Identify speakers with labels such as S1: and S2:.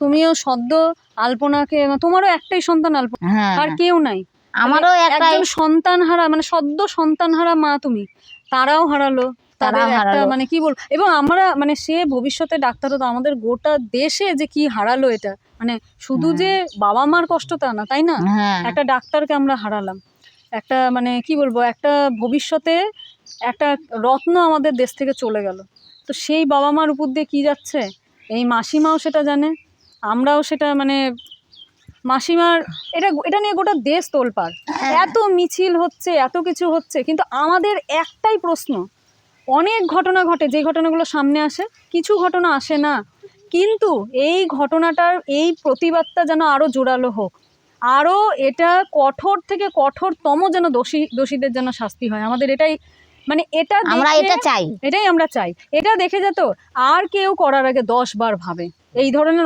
S1: তুমিও সদ্য আলপনাকে তোমারও একটাই সন্তান আলপনা।
S2: হ্যাঁ।
S1: আর কেউ নাই।
S2: আমারও
S1: তাহলে একজন সন্তান হারা মানে সদ্য সন্তান হারা মা তুমি। তারাও হারালো। তাদের একটা মানে কি বল এবং আমরা মানে সে ভবিষ্যতে ডাক্তার হতো আমাদের গোটা দেশে যে কি হারালো এটা। মানে শুধু
S2: হ্যাঁ।
S1: যে বাবা মার কষ্ট তা না তাই না?
S2: হ্যাঁ।
S1: একটা ডাক্তারকে আমরা হারালাম। একটা মানে কি বলব? একটা ভবিষ্যতে একটা রত্ন আমাদের দেশ থেকে চলে গেল। তো সেই বাবা মার উপর দিয়ে কি যাচ্ছে? এই মাসিমাও সেটা জানে। আমরাও সেটা মানে মাসিমার এটা এটা নিয়ে গোটা দেশ তোলপাড়। এত মিছিল হচ্ছে এত কিছু হচ্ছে কিন্তু আমাদের একটাই প্রশ্ন অনেক ঘটনা ঘটে যে ঘটনাগুলো সামনে আসে কিছু ঘটনা আসে না। কিন্তু এই ঘটনাটার এই প্রতিবাদটা যেন আরও জোরালো হোক আরও এটা কঠোর থেকে কঠোরতম যেন দোষী দোষীদের যেন শাস্তি হয়। আমাদের এটাই মানে এটা
S2: আমরা এটা চাই।
S1: এটাই আমরা চাই। এটা দেখে যেত আর কেউ করার আগে দশ বার ভাবে। এই ধরনের